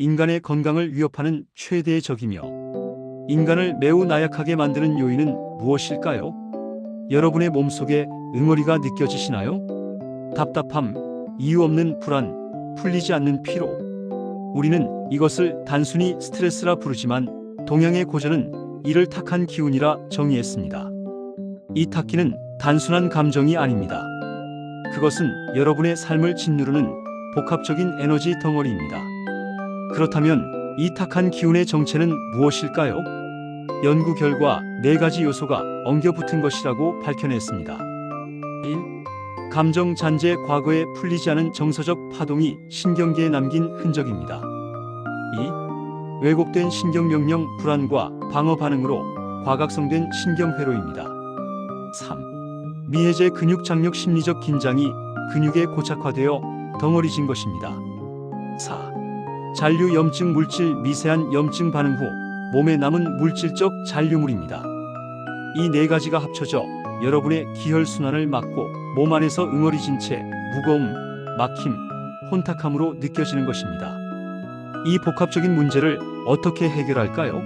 인간의 건강을 위협하는 최대의 적이며 인간을 매우 나약하게 만드는 요인은 무엇일까요? 여러분의 몸속에 응어리가 느껴지시나요? 답답함, 이유 없는 불안, 풀리지 않는 피로. 우리는 이것을 단순히 스트레스라 부르지만 동양의 고전은 이를 탁한 기운이라 정의했습니다. 이 탁기는 단순한 감정이 아닙니다. 그것은 여러분의 삶을 짓누르는 복합적인 에너지 덩어리입니다. 그렇다면 이 탁한 기운의 정체는 무엇일까요? 연구 결과 네 가지 요소가 엉겨붙은 것이라고 밝혀냈습니다. 1. 감정 잔재 과거에 풀리지 않은 정서적 파동이 신경계에 남긴 흔적입니다. 2. 왜곡된 신경 명령 불안과 방어 반응으로 과각성된 신경 회로입니다. 3. 미해제 근육 장력 심리적 긴장이 근육에 고착화되어 덩어리진 것입니다. 4. 잔류 염증 물질 미세한 염증 반응 후 몸에 남은 물질적 잔류물입니다. 이 네 가지가 합쳐져 여러분의 기혈 순환을 막고 몸 안에서 응어리진 채 무거움, 막힘, 혼탁함으로 느껴지는 것입니다. 이 복합적인 문제를 어떻게 해결할까요?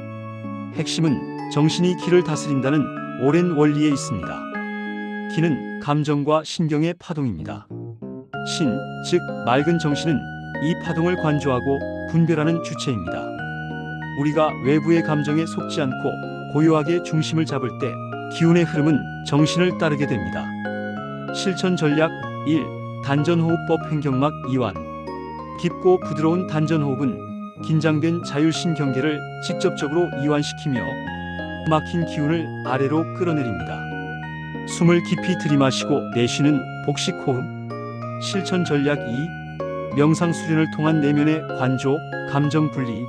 핵심은 정신이 기를 다스린다는 오랜 원리에 있습니다. 기는 감정과 신경의 파동입니다. 신, 즉 맑은 정신은 이 파동을 관조하고 분별하는 주체입니다. 우리가 외부의 감정에 속지 않고 고요하게 중심을 잡을 때 기운의 흐름은 정신을 따르게 됩니다. 실천 전략 1. 단전호흡법 횡경막 이완 깊고 부드러운 단전호흡은 긴장된 자율신경계를 직접적으로 이완시키며 막힌 기운을 아래로 끌어내립니다. 숨을 깊이 들이마시고 내쉬는 복식 호흡 실천 전략 2. 명상 수련을 통한 내면의 관조, 감정 분리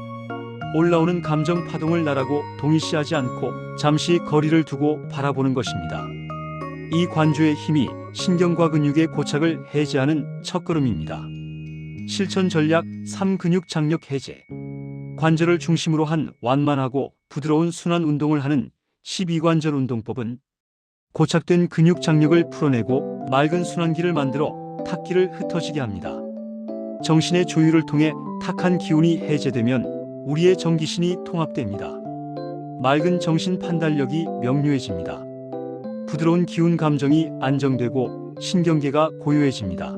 올라오는 감정 파동을 나라고 동일시하지 않고 잠시 거리를 두고 바라보는 것입니다. 이 관조의 힘이 신경과 근육의 고착을 해제하는 첫걸음입니다. 실천 전략 3 근육 장력 해제 관절을 중심으로 한 완만하고 부드러운 순환 운동을 하는 12관절 운동법은 고착된 근육 장력을 풀어내고 맑은 순환기를 만들어 탁기를 흩어지게 합니다. 정신의 조율을 통해 탁한 기운이 해제되면 우리의 정기신이 통합됩니다. 맑은 정신 판단력이 명료해집니다. 부드러운 기운 감정이 안정되고 신경계가 고요해집니다.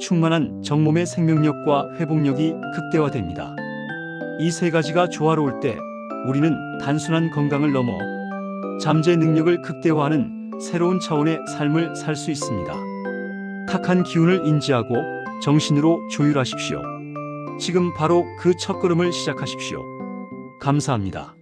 충만한 정몸의 생명력과 회복력이 극대화됩니다. 이 세 가지가 조화로울 때 우리는 단순한 건강을 넘어 잠재 능력을 극대화하는 새로운 차원의 삶을 살 수 있습니다. 탁한 기운을 인지하고 정신으로 조율하십시오. 지금 바로 그 첫걸음을 시작하십시오. 감사합니다.